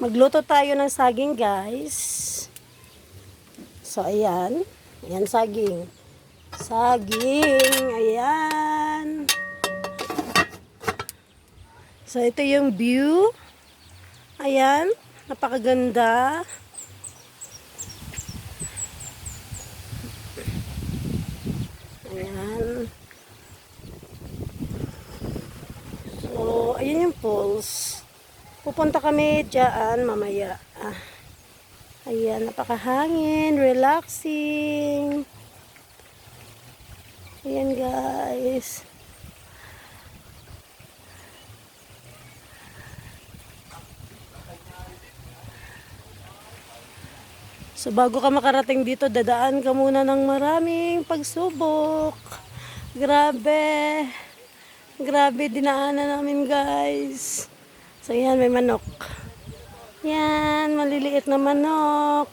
Magluto tayo ng saging, guys. So, ayan. Ayan, saging. Saging. Ayan. So, ito yung view. Ayan. Napakaganda. Ayan. So, ayan yung falls. Pupunta kami dyan mamaya. Ah. Ayan, napakahangin, relaxing. Ayan guys. So bago ka makarating dito, dadaan ka muna ng maraming pagsubok. Grabe. Grabe, dinaanan namin guys. So yan, may manok. Yan, maliliit na manok.